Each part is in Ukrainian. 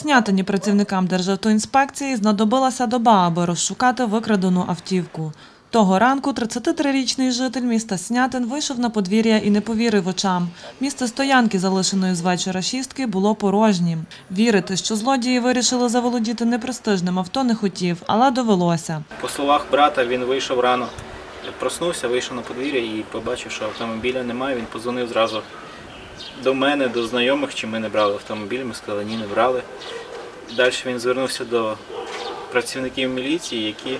Снятині працівникам Державтоінспекції знадобилася доба, аби розшукати викрадену автівку. Того ранку 33-річний житель міста Снятин вийшов на подвір'я і не повірив очам. Місце стоянки, залишеної з вечора шістки, було порожнім. Вірити, що злодії вирішили заволодіти непрестижним авто, не хотів, але довелося. По словах брата, він вийшов рано, проснувся, вийшов на подвір'я і побачив, що автомобіля немає. Він подзвонив зразу до мене, до знайомих, чи ми не брали автомобіль. Ми сказали, ні, не брали. Далі він звернувся до працівників міліції, які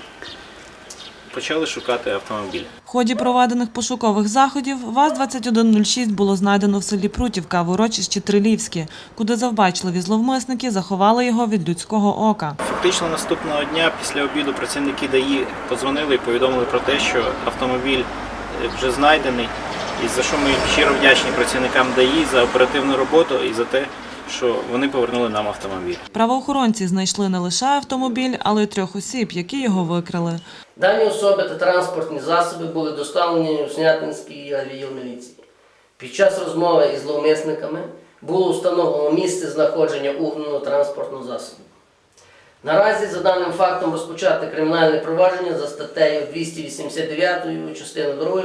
почали шукати автомобіль. В ході проведених пошукових заходів ВАЗ-2106 було знайдено в селі Прутівка в урочищі Трилівське, куди завбачливі зловмисники заховали його від людського ока. Фактично наступного дня після обіду працівники ДАІ подзвонили і повідомили про те, що автомобіль е, вже знайдений, і за що ми щиро вдячні працівникам ДАІ за оперативну роботу і за те, що вони повернули нам автомобіль. Правоохоронці знайшли не лише автомобіль, але й трьох осіб, які його викрали. Дані особи та транспортні засоби були доставлені у Снятинський відділ міліції. Під час розмови із зловмисниками було встановлено місце знаходження угнаного транспортного засобу. Наразі за даним фактом розпочати кримінальне провадження за статтею 289 частиною 2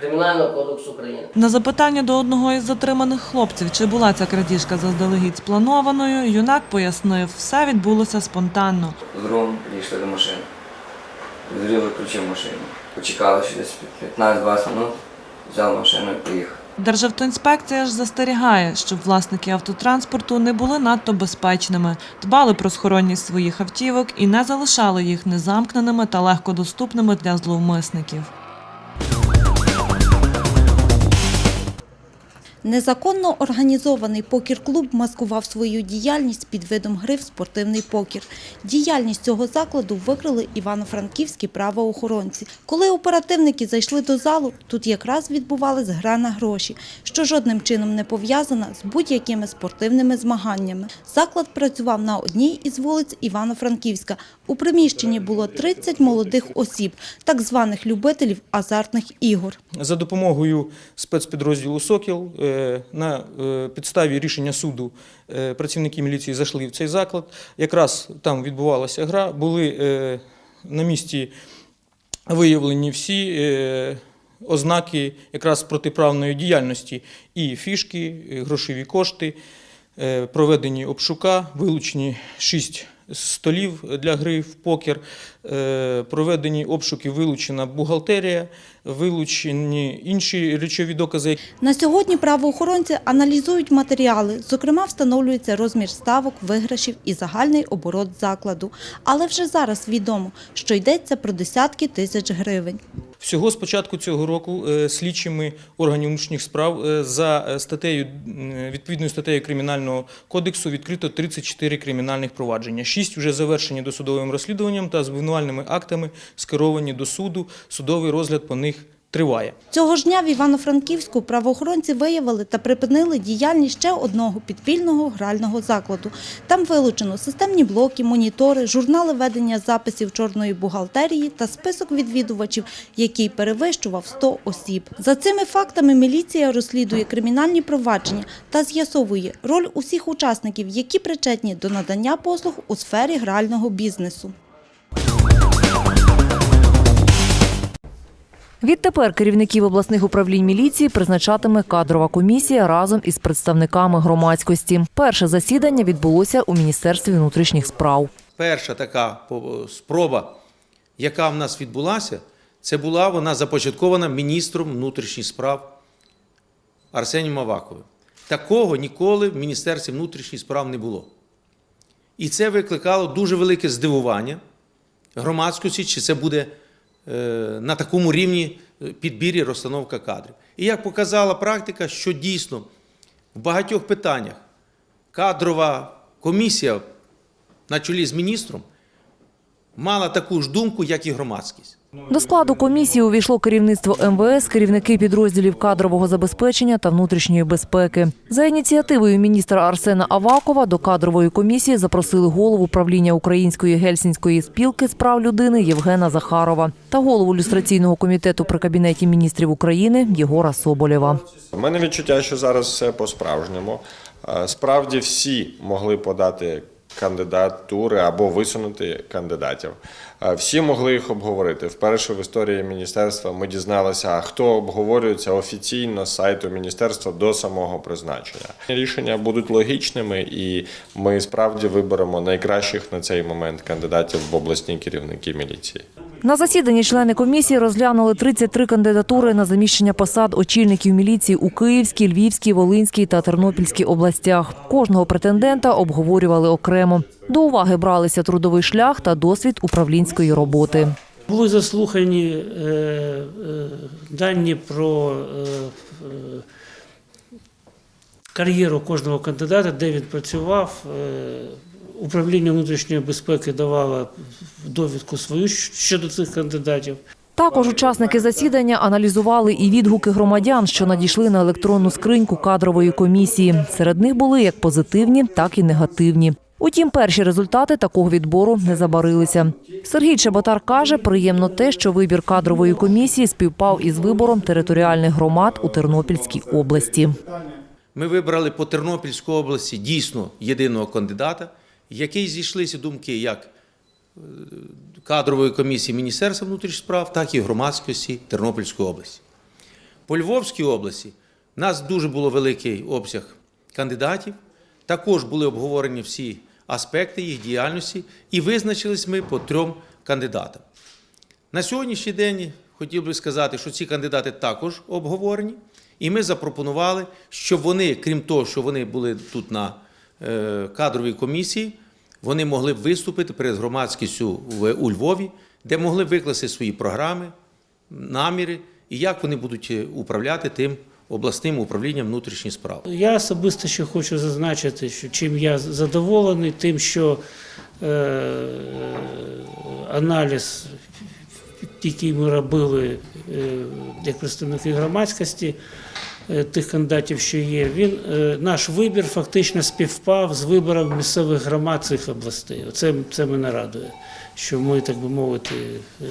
Кримінального кодексу України. На запитання до одного із затриманих хлопців, чи була ця крадіжка заздалегідь спланованою, юнак пояснив, все відбулося спонтанно. З другом підійшли до машини. Відрили ключі в машину. Почекали ще десь 15-20 минут, взяв машину і поїхав. Державтоінспекція ж застерігає, щоб власники автотранспорту не були надто безпечними, дбали про схоронність своїх автівок і не залишали їх незамкненими та легкодоступними для зловмисників. Незаконно організований покер-клуб маскував свою діяльність під видом гри в спортивний покер. Діяльність цього закладу викрили івано-франківські правоохоронці. Коли оперативники зайшли до залу, тут якраз відбувалась гра на гроші, що жодним чином не пов'язана з будь-якими спортивними змаганнями. Заклад працював на одній із вулиць Івано-Франківська. У приміщенні було 30 молодих осіб, так званих любителів азартних ігор. За допомогою спецпідрозділу Сокіл е, на е, підставі рішення суду е, працівники міліції зайшли в цей заклад. Якраз там відбувалася гра, були е, на місці виявлені всі е, ознаки якраз протиправної діяльності і фішки, і грошові кошти, е, проведені обшука, вилучені шість столів для гри в покер, е, проведені обшуки, вилучена бухгалтерія, вилучені інші речові докази, На сьогодні правоохоронці аналізують матеріали, зокрема встановлюється розмір ставок, виграшів і загальний оборот закладу. Але вже зараз відомо, що йдеться про десятки тисяч гривень. Всього з початку цього року е, слідчими органів внутрішніх справ е, за е, статтею відповідною статтею кримінального кодексу відкрито 34 кримінальних провадження. Шість вже завершені досудовим розслідуванням та з обвинувальними актами скеровані до суду. Судовий розгляд по них триває. Цього ж дня в Івано-Франківську правоохоронці виявили та припинили діяльність ще одного підпільного грального закладу. Там вилучено системні блоки, монітори, журнали ведення записів чорної бухгалтерії та список відвідувачів, який перевищував 100 осіб. За цими фактами міліція розслідує кримінальні провадження та з'ясовує роль усіх учасників, які причетні до надання послуг у сфері грального бізнесу. Відтепер керівників обласних управлінь міліції призначатиме кадрова комісія разом із представниками громадськості. Перше засідання відбулося у Міністерстві внутрішніх справ. перша така спроба, яка в нас відбулася, це була вона започаткована міністром внутрішніх справ Арсенієм Аваковим. Такого ніколи в Міністерстві внутрішніх справ не було. І це викликало дуже велике здивування громадськості, чи це буде на такому рівні е, підбір і розстановка кадрів. І як показала практика, що дійсно в багатьох питаннях кадрова комісія на чолі з міністром мала таку ж думку, як і громадськість. До складу комісії увійшло керівництво МВС, керівники підрозділів кадрового забезпечення та внутрішньої безпеки. За ініціативою міністра Арсена Авакова до кадрової комісії запросили голову правління Української гельсінської спілки з прав людини Євгена Захарова та голову люстраційного комітету при кабінеті міністрів України Єгора Соболєва. У мене відчуття, що зараз все по-справжньому. Е, Справді всі могли подати кандидатури або висунути кандидатів. Е, Всі могли їх обговорити. Вперше в історії міністерства ми дізналися, хто обговорюється офіційно з сайту міністерства до самого призначення. Рішення будуть логічними, і ми справді виберемо найкращих на цей момент кандидатів в обласні керівники міліції. На засіданні члени комісії розглянули 33 кандидатури на заміщення посад очільників міліції у Київській, Львівській, Волинській та Тернопільській областях. Кожного претендента обговорювали окремо. До уваги бралися трудовий шлях та досвід управлінської роботи. Були заслухані е, е, дані про е, кар'єру кожного кандидата, де він працював. Управління внутрішньої безпеки давало довідку свою щодо цих кандидатів. Також учасники засідання аналізували і відгуки громадян, що надійшли на електронну скриньку кадрової комісії. Серед них були як позитивні, так і негативні. Утім, перші результати такого відбору не забарилися. Сергій Чеботар каже, приємно те, що вибір кадрової комісії співпав із вибором територіальних громад у Тернопільській області. Ми вибрали по Тернопільській області дійсно єдиного кандидата, який зійшлися думки як е, кадрової комісії Міністерства внутрішніх справ, так і громадськості Тернопільської області. По Львовській області в нас дуже було великий обсяг кандидатів. Також були обговорені всі аспекти їх діяльності, і визначились ми по трьом кандидатам. На сьогоднішній день хотів би сказати, що ці кандидати також обговорені, і ми запропонували, щоб вони, крім того, що вони були тут на е, кадровій комісії, вони могли б виступити перед громадськістю у Львові, де могли б викласти свої програми, наміри і як вони будуть е, управляти тим обласним управлінням внутрішніх справ. Я особисто ще хочу зазначити, що чим я задоволений, тим, що е, аналіз, який ми робили е, як представники громадськості, тих кандидатів, що є, він е, наш вибір фактично співпав з вибором місцевих громад цих областей. Це, це мене радує, що ми, так би мовити, е,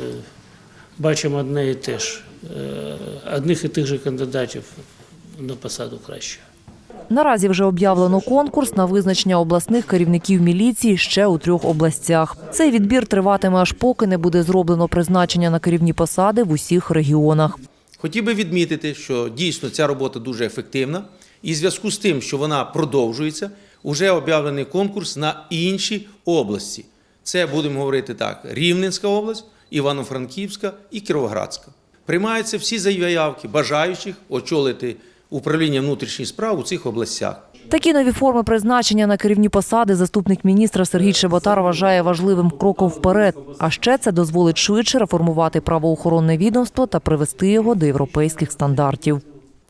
бачимо одне і те ж, е, одних і тих же кандидатів на посаду краще. Наразі вже об'явлено конкурс на визначення обласних керівників міліції ще у трьох областях. Цей відбір триватиме аж поки не буде зроблено призначення на керівні посади в усіх регіонах. Хотів би відмітити, що дійсно ця робота дуже ефективна, і в зв'язку з тим, що вона продовжується, вже об'явлений конкурс на інші області. Це будемо говорити так: Рівненська область, Івано-Франківська і Кіровоградська. Приймаються всі заявки бажаючих очолити управління внутрішніх справ у цих областях. Такі нові форми призначення на керівні посади заступник міністра Сергій Чеботар вважає важливим кроком вперед. А ще це дозволить швидше реформувати правоохоронне відомство та привести його до європейських стандартів.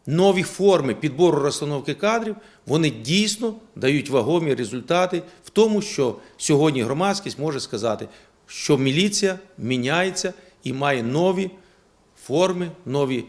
нові форми підбору розстановки кадрів, вони дійсно дають вагомі результати в тому, що сьогодні громадськість може сказати, що міліція міняється і має нові форми, нові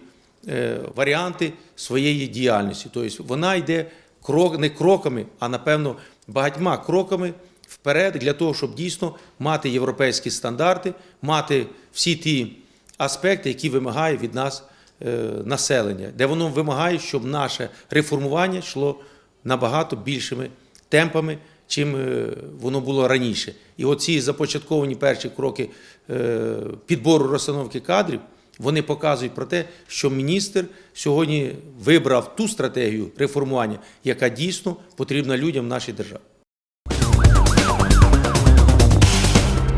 е, варіанти своєї діяльності. Тобто вона йде крок, не кроками, а напевно багатьма кроками вперед для того, щоб дійсно мати європейські стандарти, мати всі ті аспекти, які вимагає від нас е, населення, де воно вимагає, щоб наше реформування йшло набагато більшими темпами, чим е, воно було раніше. І оці започатковані перші кроки е, підбору розстановки кадрів. Вони показують про те, що міністр сьогодні вибрав ту стратегію реформування, яка дійсно потрібна людям в нашій державі.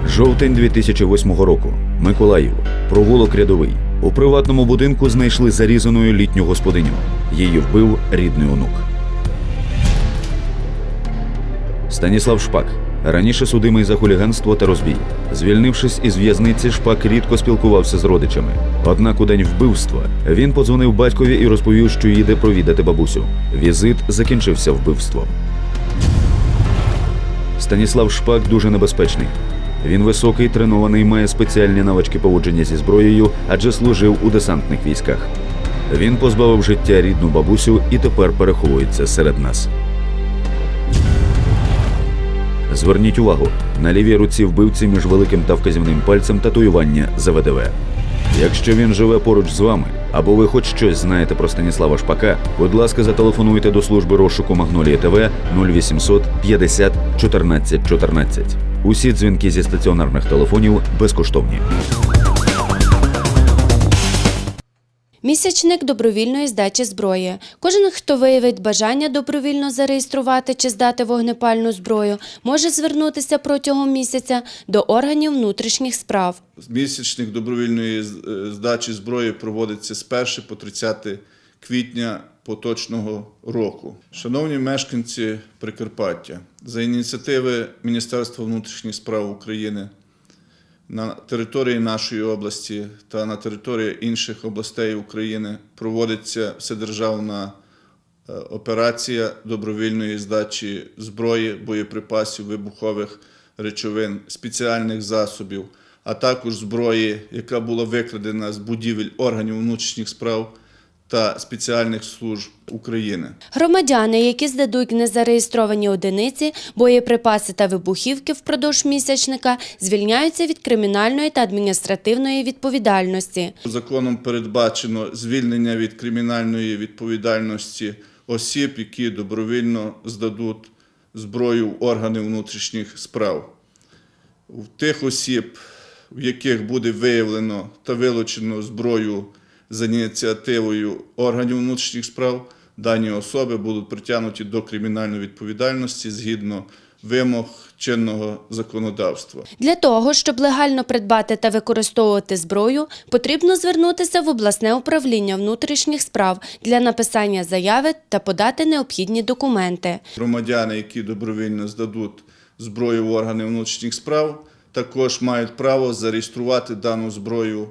Жовтень 2008 року. Миколаїв. Провулок рядовий. У приватному будинку знайшли зарізаною літню господиню. Її вбив рідний онук. Станіслав Шпак. Раніше судимий за хуліганство та розбій. Звільнившись із в'язниці, Шпак рідко спілкувався з родичами. Однак у день вбивства він подзвонив батькові і розповів, що їде провідати бабусю. Візит закінчився вбивством. Станіслав Шпак дуже небезпечний. Він високий, тренований, має спеціальні навички поводження зі зброєю, адже служив у десантних військах. Він позбавив життя рідну бабусю і тепер переховується серед нас. Зверніть увагу, на лівій руці вбивці між великим та вказівним пальцем татуювання ЗВДВ. Якщо він живе поруч з вами, або ви хоч щось знаєте про Станіслава Шпака, будь ласка, зателефонуйте до служби розшуку Магнолії ТВ 0800 50 14 14. Усі дзвінки зі стаціонарних телефонів безкоштовні. Місячник добровільної здачі зброї. Кожен, хто виявить бажання добровільно зареєструвати чи здати вогнепальну зброю, може звернутися протягом місяця до органів внутрішніх справ. Місячник добровільної е, здачі зброї проводиться з 1 по 30 квітня поточного року. Шановні мешканці Прикарпаття, за ініціативи Міністерства внутрішніх справ України на території нашої області та на території інших областей України проводиться вседержавна е, операція добровільної здачі зброї, боєприпасів, вибухових речовин, спеціальних засобів, а також зброї, яка була викрадена з будівель органів внутрішніх справ та спеціальних служб України. Громадяни, які здадуть незареєстровані одиниці, боєприпаси та вибухівки впродовж місячника, звільняються від кримінальної та адміністративної відповідальності. Законом передбачено звільнення від кримінальної відповідальності осіб, які добровільно здадуть зброю в органи внутрішніх справ. В тих осіб, в яких буде виявлено та вилучено зброю за ініціативою органів внутрішніх справ, дані особи будуть притягнуті до кримінальної відповідальності згідно вимог чинного законодавства. Для того, щоб легально придбати та використовувати зброю, потрібно звернутися в обласне управління внутрішніх справ для написання заяви та подати необхідні документи. Громадяни, які добровільно здадуть зброю в органи внутрішніх справ, також мають право зареєструвати дану зброю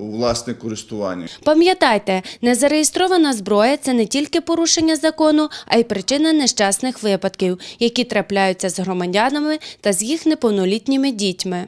у власне користування. Пам'ятайте, незареєстрована зброя це не тільки порушення закону, а й причина нещасних випадків, які трапляються з громадянами та з їх неповнолітніми дітьми.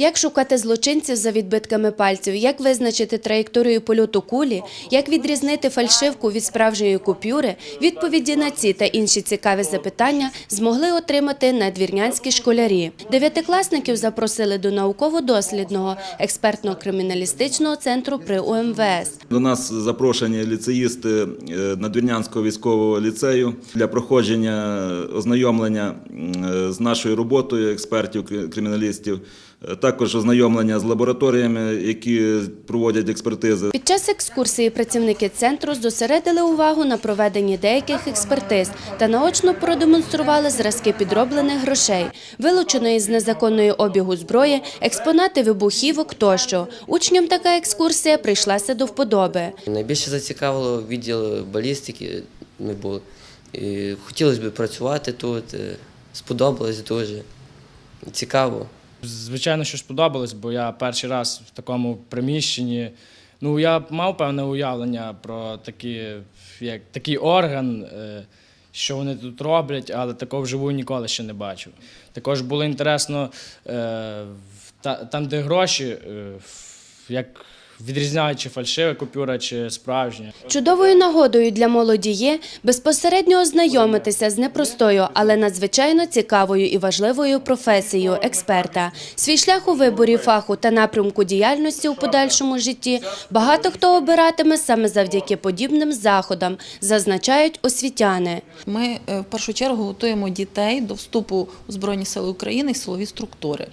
Як шукати злочинців за відбитками пальців, як визначити траєкторію польоту кулі, як відрізнити фальшивку від справжньої купюри, відповіді на ці та інші цікаві запитання змогли отримати надвірнянські школярі. Дев'ятикласників запросили до науково-дослідного експертно-криміналістичного центру при УМВС. До нас запрошені ліцеїсти е, Надвірнянського військового ліцею для проходження ознайомлення е, з нашою роботою експертів кри- криміналістів, е, також ознайомлення з лабораторіями, які проводять експертизи. Під час екскурсії працівники центру зосередили увагу на проведенні деяких експертиз та наочно продемонстрували зразки підроблених грошей, вилученої з незаконної обігу зброї, експонати вибухівок тощо. Учням така екскурсія прийшлася до вподоби. Найбільше зацікавило відділ балістики. Ми були. І хотілося б працювати тут. Сподобалось дуже. Цікаво. Звичайно, що сподобалось, бо я перший раз в такому приміщенні. Ну, я мав певне уявлення про такі, як, такий орган, е, що вони тут роблять, але такого вживу ніколи ще не бачив. Також було інтересно, е, там, де гроші, е, як відрізняють, чи фальшива купюра, чи справжня. Чудовою нагодою для молоді є безпосередньо ознайомитися з непростою, але надзвичайно цікавою і важливою професією експерта. Свій шлях у виборі фаху та напрямку діяльності у подальшому житті багато хто обиратиме саме завдяки подібним заходам, зазначають освітяни. Ми е, в першу чергу готуємо дітей до вступу у Збройні Сили України і силові структури.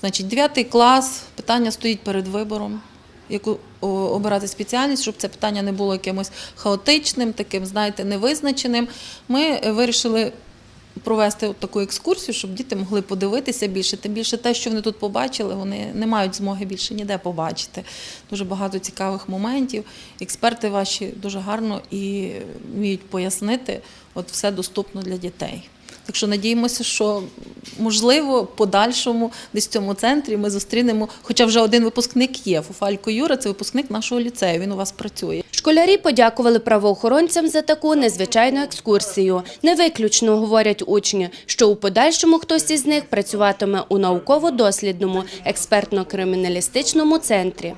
Значить, 9 клас, питання стоїть перед вибором. Яку обирати спеціальність, щоб це питання не було якимось хаотичним, таким, знаєте, невизначеним. Ми е, вирішили провести таку екскурсію, щоб діти могли подивитися більше. Тим більше те, що вони тут побачили, вони не мають змоги більше ніде побачити. Дуже багато цікавих моментів. Експерти ваші дуже гарно і вміють пояснити, от все доступно для дітей. Так що надіємося, що можливо, подальшому десь в цьому центрі ми зустрінемо, хоча вже один випускник є. Фуфалько Юра, це випускник нашого ліцею. Він у вас працює. Школярі подякували правоохоронцям за таку незвичайну екскурсію. Не виключно говорять учні, що у подальшому хтось із них працюватиме у науково-дослідному експертно-криміналістичному центрі.